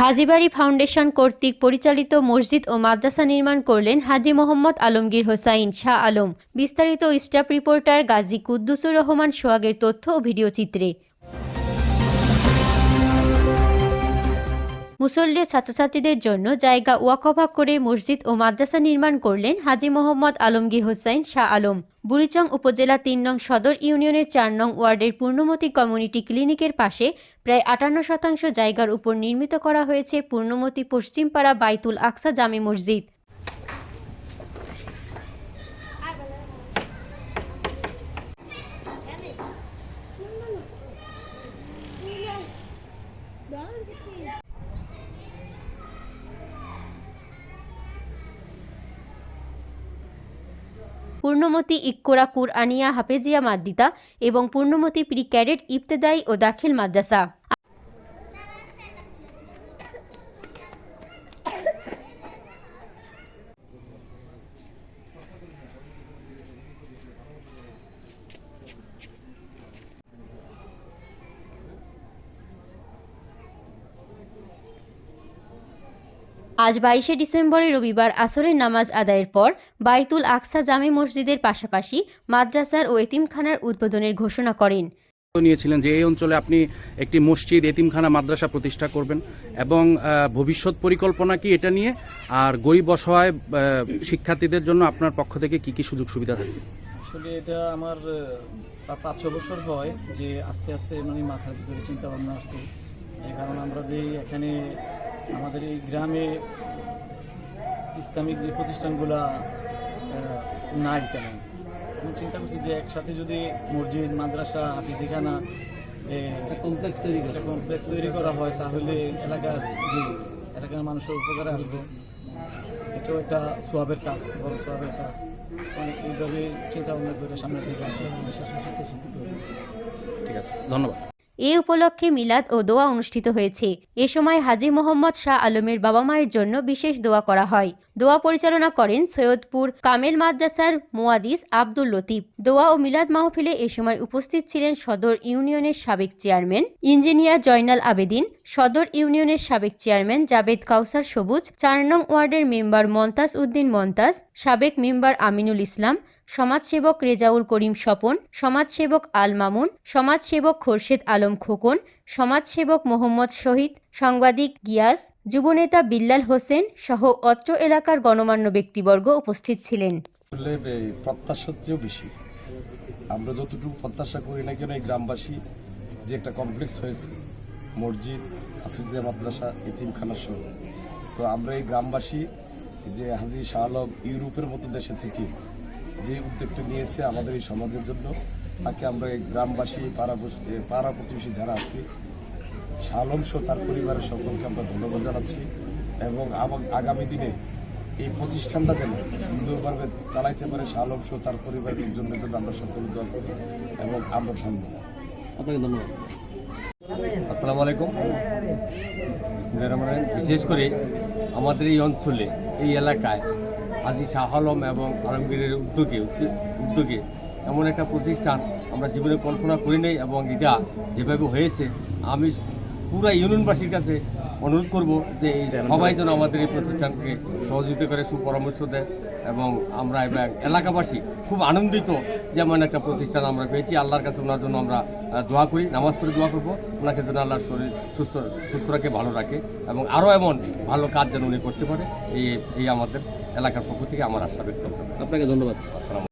Hajibari foundation কর্তৃক পরিচালিত মসজিদ ও মাদ্রাসা নির্মাণ করলেন হাজি মোহাম্মদ আলমগীর হোসাইন শাহ আলম। বিস্তারিত স্টাফ রিপোর্টার গাজী কুদ্দুসুর রহমান সোহাগের তথ্য ও ভিডিও মুসল্লি ছাত্রছাত্রীদের জন্য জায়গা ওয়াকফা করে মসজিদ ও মাদ্রাসা নির্মাণ করলেন হাজি মোহাম্মদ আলমগীর হোসাইন শাহ আলম। বুড়িচং উপজেলা তিন নং সদর ইউনিয়নের চার নং ওয়ার্ডের পূর্ণমতি কমিউনিটি ক্লিনিকের পাশে প্রায় আটান্ন শতাংশ জায়গার উপর নির্মিত করা হয়েছে পূর্ণমতি পশ্চিমপাড়া বাইতুল আকসা জামে মসজিদ। পূর্ণমতি ইক্কোরা কুরআনিয়া হাফেজিয়া মাদ্দিতা এবং পূর্ণমতি প্রি ক্যাডেট ইফতেদাই ও দাখিল মাদ্রাসা। আজ বাইশে ডিসেম্বরে রবিবার আসরের নামাজ আদায়ের পর বাইতুল আকসা জামে মসজিদের পাশাপাশি মাদ্রাসার ও এতিমখানার উদ্বোধনের ঘোষণা করেন। নিয়েছিলেন যে এই অঞ্চলে আপনি একটি মসজিদ এতিমখানা মাদ্রাসা প্রতিষ্ঠা করবেন এবং ভবিষ্যৎ পরিকল্পনা কি এটা নিয়ে? আর গরিব অসহায় শিক্ষার্থীদের জন্য আপনার পক্ষ থেকে কি কি সুযোগ সুবিধা থাকবে আসলে এটা আমার প্রায় পাঁচ ছ বছর হয় যে আস্তে আস্তে মানে মাথার ভিতরে চিন্তা ভাবনা আসছে। যে কারণ আমরা যে এখানে আমাদের এই গ্রামে ইসলামিক যে প্রতিষ্ঠানগুলা নাই তেমন। আমি চিন্তা করছি যে একসাথে যদি মসজিদ মাদ্রাসা হাফিজিখানা কমপ্লেক্স তৈরি একটা কমপ্লেক্স তৈরি করা হয় তাহলে এলাকার যে এলাকার মানুষের উপকারে আসবে। এটাও একটা সোয়াবের কাজ বড় সোয়াবের কাজ। মানে এইভাবে চিন্তা ভাবনা করে সামনে ঠিক আছে ধন্যবাদ। এ উপলক্ষে মিলাদ ও দোয়া অনুষ্ঠিত হয়েছে। এ সময় হাজি মোহাম্মদ শাহ আলমের বাবা মায়ের জন্য বিশেষ দোয়া করা হয়। দোয়া পরিচালনা করেন সৈয়দপুর কামেল মাদ্রাসার মুয়াদিস আব্দুল লতিফ। দোয়া ও মিলাদ মাহফিলে এ সময় উপস্থিত ছিলেন সদর ইউনিয়নের সাবেক চেয়ারম্যান ইঞ্জিনিয়ার জয়নাল আবেদিন, সদর ইউনিয়নের সাবেক চেয়ারম্যান জাবেদ কাউসার সবুজ, চার নং ওয়ার্ডের মেম্বার মন্তাজ উদ্দিন মন্তাজ, সাবেক মেম্বার আমিনুল ইসলাম সমাজসেবক রেজাউল করিম স্বপন, সমাজসেবক আল মামুন, সমাজসেবক খোরশেদ আলম খোকন, সমাজসেবক মোহাম্মদ শহীদ, সাংবাদিক গিয়াস, যুবনেতা বিল্লাল হোসেন সহ অত্র এলাকার গণমান্য ব্যক্তিবর্গ উপস্থিত ছিলেন। বেশি। আমরা যতটুকু প্রত্যাশা করি না কেন এই গ্রামবাসী যে একটা কমপ্লেক্স হয়েছে, মসজিদ, হাফিজিয়া মাদ্রাসা এতিমখানা সহ। তো আমরা এই গ্রামবাসী যে হাজি শাহ ইউরোপের মতো দেশে থেকে যে উদ্যোগটা নিয়েছে আমাদের এই সমাজের জন্য তাকে আমরা এই গ্রামবাসী পাড়া পাড়া প্রতিবেশী যারা আছি সহ তার পরিবারের সকলকে আমরা ধন্যবাদ জানাচ্ছি এবং আগামী দিনে এই প্রতিষ্ঠানটা যেন সুন্দরভাবে চালাইতে পারে সহ তার পরিবারের জন্য জন্য আমরা সকলে দোয়া করি এবং আমরা ধন্যবাদ আপনাকে ধন্যবাদ। আসসালামু আলাইকুম। বিশেষ করে আমাদের এই অঞ্চলে এই এলাকায় হাজি শাহ আলম এবং আলমগীরের উদ্যোগে উদ্যোগে এমন একটা প্রতিষ্ঠান আমরা জীবনে কল্পনা করি নাই এবং এটা যেভাবে হয়েছে, আমি পুরা ইউনিয়নবাসীর কাছে অনুরোধ করব যে এই সবাই যেন আমাদের এই প্রতিষ্ঠানকে সহযোগিতা করে, সুপরামর্শ দেয় এবং আমরা এবার এলাকাবাসী খুব আনন্দিত যেমন একটা প্রতিষ্ঠান আমরা পেয়েছি। আল্লাহর কাছে ওনার জন্য আমরা দোয়া করি, নামাজ পড়ে দোয়া করব। ওনাকে যেন আল্লাহর শরীর সুস্থ সুস্থ রাখে, ভালো রাখে এবং আরও এমন ভালো কাজ যেন উনি করতে পারে। এই এই আমাদের এলাকার পক্ষ থেকে আমার আশা ব্যক্ত করতে আপনাকে ধন্যবাদ। আসসালাম